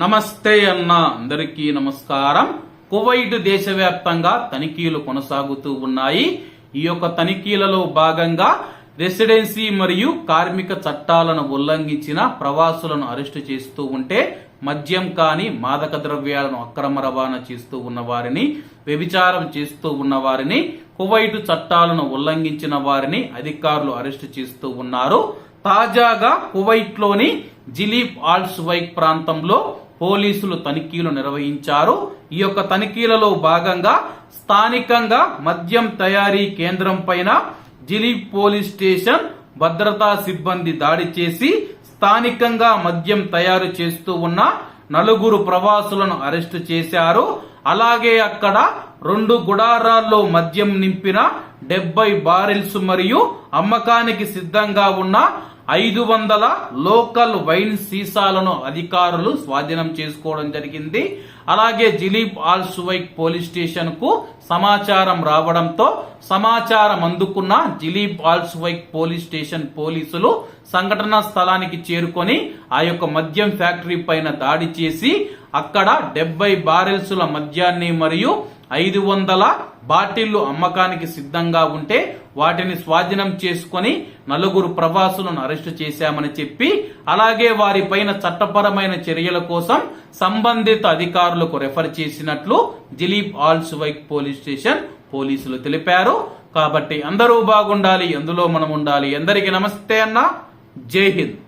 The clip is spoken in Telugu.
నమస్తే అన్న అందరికీ నమస్కారం. కువైట్ దేశవ్యాప్తంగా తనిఖీలు కొనసాగుతూ ఉన్నాయి. ఈ యొక్క తనిఖీలలో భాగంగా రెసిడెన్సీ మరియు కార్మిక చట్టాలను ఉల్లంఘించిన ప్రవాసులను అరెస్టు చేస్తూ ఉంటే మద్యం కానీ మాదక ద్రవ్యాలను అక్రమ రవాణా చేస్తూ ఉన్న వారిని వ్యభిచారం చేస్తూ ఉన్న వారిని చట్టాలను ఉల్లంఘించిన వారిని అధికారులు అరెస్టు చేస్తూ ఉన్నారు. తాజాగా కువైట్లోని జిలీప్ ఆల్స్ వైక్ ప్రాంతంలో పోలీసులు తనిఖీలు నిర్వహించారు. ఈ యొక్క తనిఖీలలో భాగంగా స్థానికంగా మద్యం తయారీ కేంద్రం పైన జిలీప్ పోలీస్ స్టేషన్ భద్రతా సిబ్బంది దాడి చేసి స్థానికంగా మద్యం తయారు చేస్తూ ఉన్న నలుగురు ప్రవాసులను అరెస్టు చేశారు. అలాగే అక్కడ రెండు గుడారాల్లో మద్యం నింపిన డెబ్బై బారిల్స్ మరియు అమ్మకానికి సిద్ధంగా ఉన్న ఐదు వందల లోకల్ వైన్ సీసాలను అధికారులు స్వాధీనం చేసుకోవడం జరిగింది. అలాగే జిలీప్ ఆల్సువైక్ పోలీస్ స్టేషన్కు సమాచారం రావడంతో సమాచారం అందుకున్న జిలీప్ ఆల్సువైక్ పోలీస్ స్టేషన్ పోలీసులు సంఘటనా స్థలానికి చేరుకొని ఆ యొక్క మద్యం ఫ్యాక్టరీ పైన దాడి చేసి అక్కడ డెబ్బై బారెల్సుల మద్యాన్ని మరియు ఐదు వందల బాటిళ్ళు అమ్మకానికి సిద్ధంగా ఉంటే వాటిని స్వాధీనం చేసుకొని నలుగురు ప్రవాసులను అరెస్టు చేశామని చెప్పి అలాగే వారిపైన చట్టపరమైన చర్యల కోసం సంబంధిత అధికారులకు రెఫర్ చేసినట్లు దిలీప్ ఆల్స్ వైక్ పోలీస్ స్టేషన్ పోలీసులు తెలిపారు. కాబట్టి అందరూ బాగుండాలి ఎందులో మనం ఉండాలి? ఎందరికీ నమస్తే అన్న. జై హింద్.